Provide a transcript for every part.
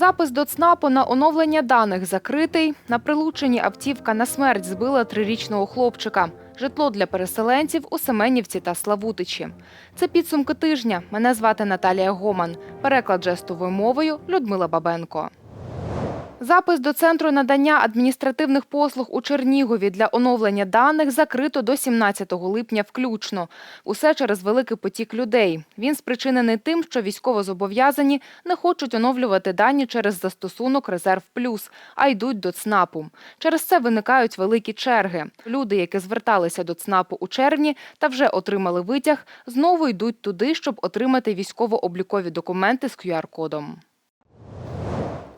Запис до ЦНАПу на оновлення даних закритий. На прилученні автівка на смерть збила трирічного хлопчика. Житло для переселенців у Семенівці та Славутичі. Це підсумки тижня. Мене звати Наталія Гоман. Переклад жестовою мовою Людмила Бабенко. Запис до центру надання адміністративних послуг у Чернігові для оновлення даних закрито до 17 липня включно. Усе через великий потік людей. Він спричинений тим, що військовозобов'язані не хочуть оновлювати дані через застосунок Резерв Плюс, а йдуть до ЦНАПу. Через це виникають великі черги. Люди, які зверталися до ЦНАПу у червні та вже отримали витяг, знову йдуть туди, щоб отримати військово-облікові документи з QR-кодом.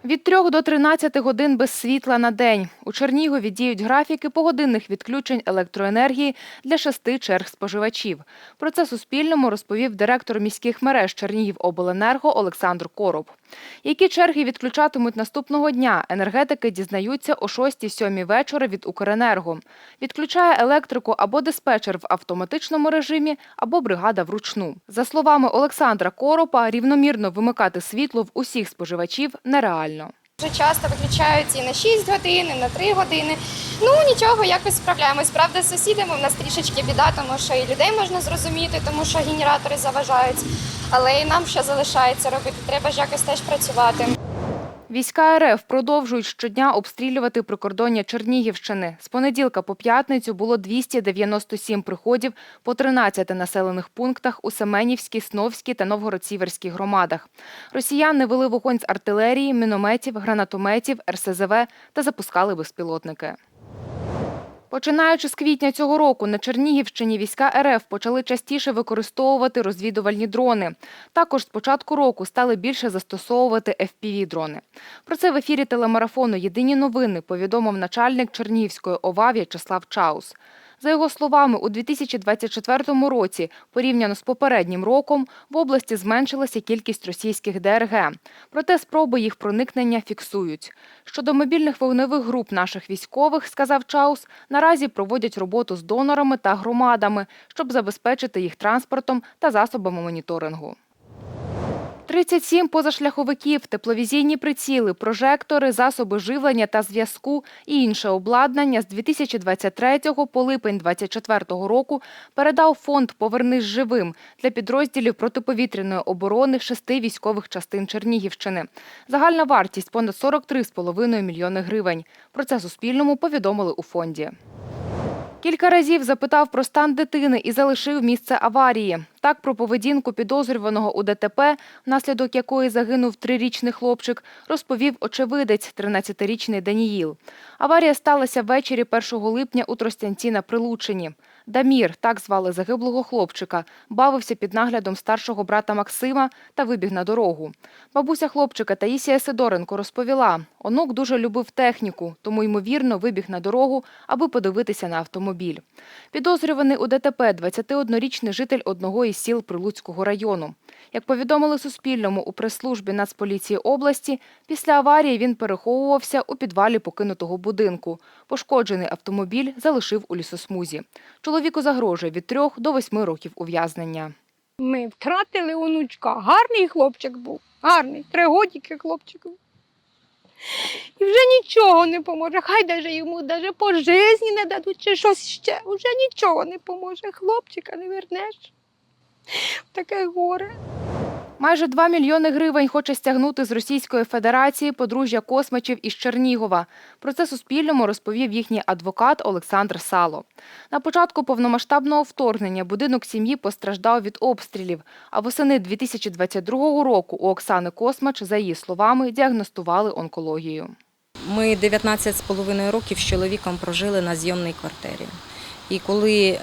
Від 3 до 13 годин без світла на день. У Чернігові діють графіки погодинних відключень електроенергії для шести черг споживачів. Про це Суспільному розповів директор міських мереж Чернігівобленерго Олександр Короб. Які черги відключатимуть наступного дня, енергетики дізнаються о 6-7 вечора від Укренерго. Відключає електрику або диспетчер в автоматичному режимі, або бригада вручну. За словами Олександра Коропа, рівномірно вимикати світло в усіх споживачів нереально. Дуже часто виключають і на 6 годин, і на 3 години. Ну нічого, якось справляємось. Правда, з сусідами в нас трішечки біда, тому що і людей можна зрозуміти, тому що генератори заважають. Але і нам ще залишається робити. Треба ж якось теж працювати. Війська РФ продовжують щодня обстрілювати прикордоння Чернігівщини. З понеділка по п'ятницю було 297 приходів по 13 населених пунктах у Семенівській, Сновській та Новгород-Сіверській громадах. Росіяни вели вогонь з артилерії, мінометів, гранатометів, РСЗВ та запускали безпілотники. Починаючи з квітня цього року на Чернігівщині війська РФ почали частіше використовувати розвідувальні дрони. Також з початку року стали більше застосовувати FPV-дрони. Про це в ефірі телемарафону Єдині новини повідомив начальник Чернігівської ОВА В'ячеслав Чаус. За його словами, у 2024 році, порівняно з попереднім роком, в області зменшилася кількість російських ДРГ. Проте спроби їх проникнення фіксують. Щодо мобільних вогневих груп наших військових, сказав Чаус, наразі проводять роботу з донорами та громадами, щоб забезпечити їх транспортом та засобами моніторингу. 37 позашляховиків, тепловізійні приціли, прожектори, засоби живлення та зв'язку і інше обладнання з 2023 по липень 2024 року передав фонд «Повернись живим» для підрозділів протиповітряної оборони шести військових частин Чернігівщини. Загальна вартість понад 43,5 мільйони гривень. Про це Суспільному повідомили у фонді. Кілька разів запитав про стан дитини і залишив місце аварії. Так про поведінку підозрюваного у ДТП, внаслідок якої загинув трирічний хлопчик, розповів очевидець, 13-річний Даніїл. Аварія сталася ввечері 1 липня у Тростянці на Прилучині. Дамір, так звали загиблого хлопчика, бавився під наглядом старшого брата Максима та вибіг на дорогу. Бабуся хлопчика Таїсія Сидоренко розповіла, онук дуже любив техніку, тому, ймовірно, вибіг на дорогу, аби подивитися на автомобіль. Підозрюваний у ДТП 21-річний житель одного із сіл Прилуцького району. Як повідомили Суспільному у прес-службі Нацполіції області, після аварії він переховувався у підвалі покинутого будинку. Пошкоджений автомобіль залишив у лісосмузі. Чоловіку загрожує від трьох до восьми років ув'язнення. Ми втратили онучка. Гарний хлопчик був. Гарний, три годики хлопчик. був. І вже нічого не поможе. Хай даже йому даже по житті не дадуть чи щось ще. Вже нічого не поможе. Хлопчика не вернеш. Таке горе. Майже 2 мільйони гривень хоче стягнути з Російської Федерації подружжя Космачів із Чернігова. Про це Суспільному розповів їхній адвокат Олександр Сало. На початку повномасштабного вторгнення будинок сім'ї постраждав від обстрілів, а восени 2022 року у Оксани Космач, за її словами, діагностували онкологію. Ми 19,5 років з чоловіком прожили на зйомній квартирі. І коли е,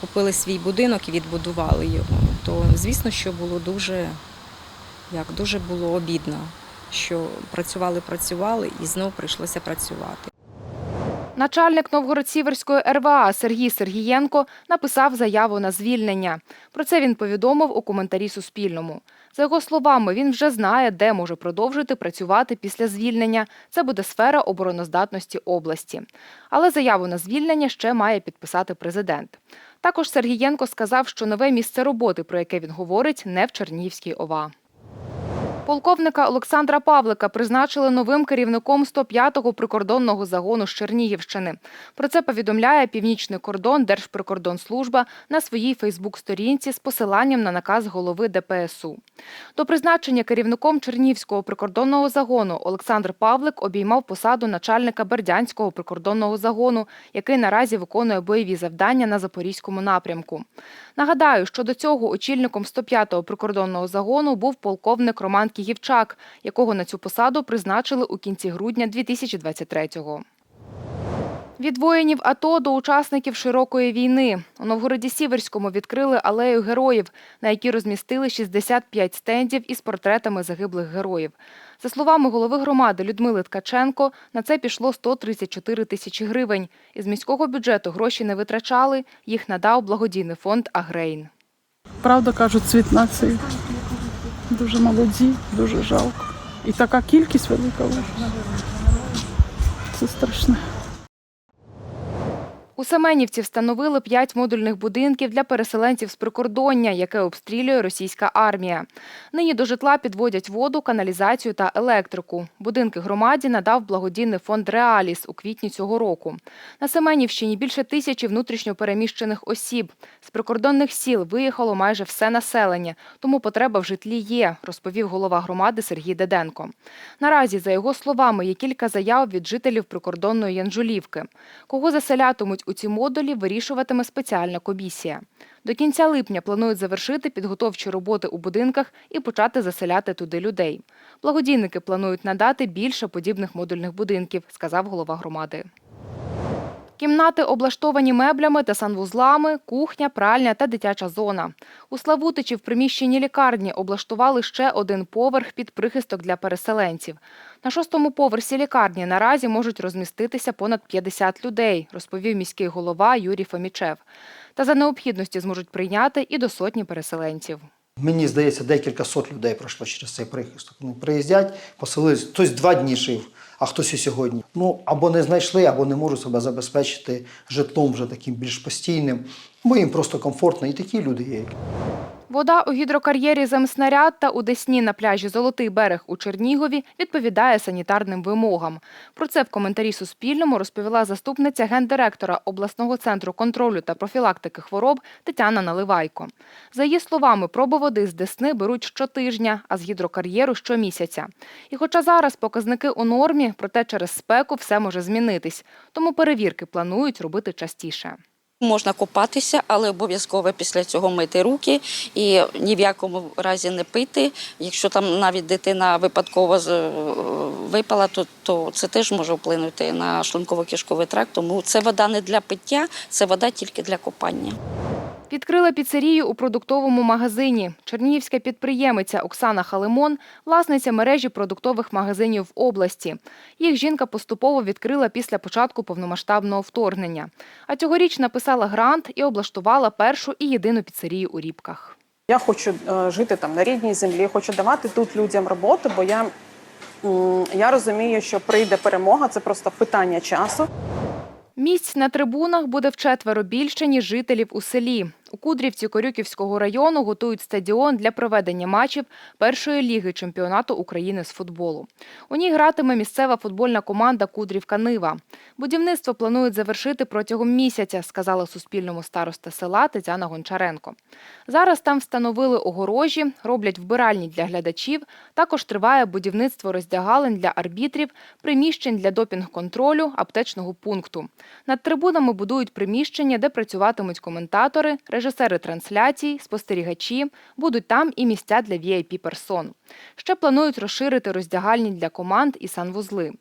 купили свій будинок і відбудували його, то звісно, що було дуже, як, дуже було обідно, що працювали, працювали і знов прийшлося працювати. Начальник Новгород-Сіверської РВА Сергій Сергієнко написав заяву на звільнення. Про це він повідомив у коментарі Суспільному. За його словами, він вже знає, де може продовжити працювати після звільнення. Це буде сфера обороноздатності області. Але заяву на звільнення ще має підписати президент. Також Сергієнко сказав, що нове місце роботи, про яке він говорить, не в Чернігівській ОВА. Полковника Олександра Павлика призначили новим керівником 105-го прикордонного загону з Чернігівщини. Про це повідомляє Північний кордон Держприкордонслужба на своїй Фейсбук-сторінці з посиланням на наказ голови ДПСУ. До призначення керівником Чернігівського прикордонного загону Олександр Павлик обіймав посаду начальника Бердянського прикордонного загону, який наразі виконує бойові завдання на Запорізькому напрямку. Нагадаю, що до цього очільником 105-го прикордонного загону був полковник Роман Кігівчак, якого на цю посаду призначили у кінці грудня 2023-го. Від воїнів АТО до учасників широкої війни у Новгороді Сіверському відкрили алею героїв, на якій розмістили 65 стендів із портретами загиблих героїв. За словами голови громади Людмили Ткаченко, на це пішло 134 тисячі гривень. Із міського бюджету гроші не витрачали, їх надав благодійний фонд Агрейн. Правда кажуть, цвіт нації. Дуже молоді, дуже жалко. І така кількість велика. Це страшне. Семенівці встановили п'ять модульних будинків для переселенців з прикордоння, яке обстрілює російська армія. Нині до житла підводять воду, каналізацію та електрику. Будинки громаді надав благодійний фонд Реаліс у квітні цього року. На Семенівщині більше тисячі внутрішньо переміщених осіб. З прикордонних сіл виїхало майже все населення, тому потреба в житлі є, розповів голова громади Сергій Деденко. Наразі, за його словами, є кілька заяв від жителів прикордонної Янжулівки. Кого заселятимуть у ці модулі, вирішуватиме спеціальна комісія. До кінця липня планують завершити підготовчі роботи у будинках і почати заселяти туди людей. Благодійники планують надати більше подібних модульних будинків, сказав голова громади. Кімнати облаштовані меблями та санвузлами, кухня, пральня та дитяча зона. У Славутичі в приміщенні лікарні облаштували ще один поверх під прихисток для переселенців. На шостому поверсі лікарні наразі можуть розміститися понад 50 людей, розповів міський голова Юрій Фомічев. Та за необхідності зможуть прийняти і до сотні переселенців. Мені здається, декілька сот людей пройшло через цей прихисток. Вони приїздять, поселились, хтось два дні жив, а хтось і сьогодні. Ну або не знайшли, або не можуть себе забезпечити житлом вже таким більш постійним, бо їм просто комфортно, і такі люди є. Вода у гідрокар'єрі Земснаряд та у Десні на пляжі Золотий берег у Чернігові відповідає санітарним вимогам. Про це в коментарі Суспільному розповіла заступниця гендиректора обласного центру контролю та профілактики хвороб Тетяна Наливайко. За її словами, проби води з Десни беруть щотижня, а з гідрокар'єру щомісяця. І хоча зараз показники у нормі, проте через спеку все може змінитись. Тому перевірки планують робити частіше. Можна купатися, але обов'язково після цього мити руки і ні в якому разі не пити. Якщо там навіть дитина випадково е, випала, то, то це теж може вплинути на шлунково-кишковий тракт. Тому це вода не для пиття, це вода тільки для купання. Відкрила піцерію у продуктовому магазині. Чернігівська підприємиця Оксана Халимон – власниця мережі продуктових магазинів в області. Їх жінка поступово відкрила після початку повномасштабного вторгнення. А цьогоріч написала грант і облаштувала першу і єдину піцерію у Рібках. Я хочу е, жити там на рідній землі, хочу давати тут людям роботу, бо я, я розумію, що прийде перемога, це просто питання часу. Місць на трибунах буде вчетверо більше, ніж жителів у селі. У Кудрівці Корюківського району готують стадіон для проведення матчів першої ліги чемпіонату України з футболу. У ній гратиме місцева футбольна команда Кудрівка Нива. Будівництво планують завершити протягом місяця, сказала Суспільному староста села Тетяна Гончаренко. Зараз там встановили огорожі, роблять вбиральні для глядачів. Також триває будівництво роздягалень для арбітрів, приміщень для допінг-контролю, аптечного пункту. Над трибунами будують приміщення, де працюватимуть коментатори, режисери трансляцій, спостерігачі. Будуть там і місця для VIP-персон. Ще планують розширити роздягальні для команд і санвузли.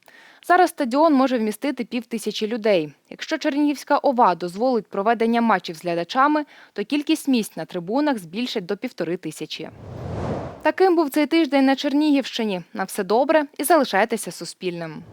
Зараз стадіон може вмістити пів тисячі людей. Якщо Чернігівська ОВА дозволить проведення матчів з глядачами, то кількість місць на трибунах збільшать до півтори тисячі. Таким був цей тиждень на Чернігівщині. На все добре і залишайтеся суспільним.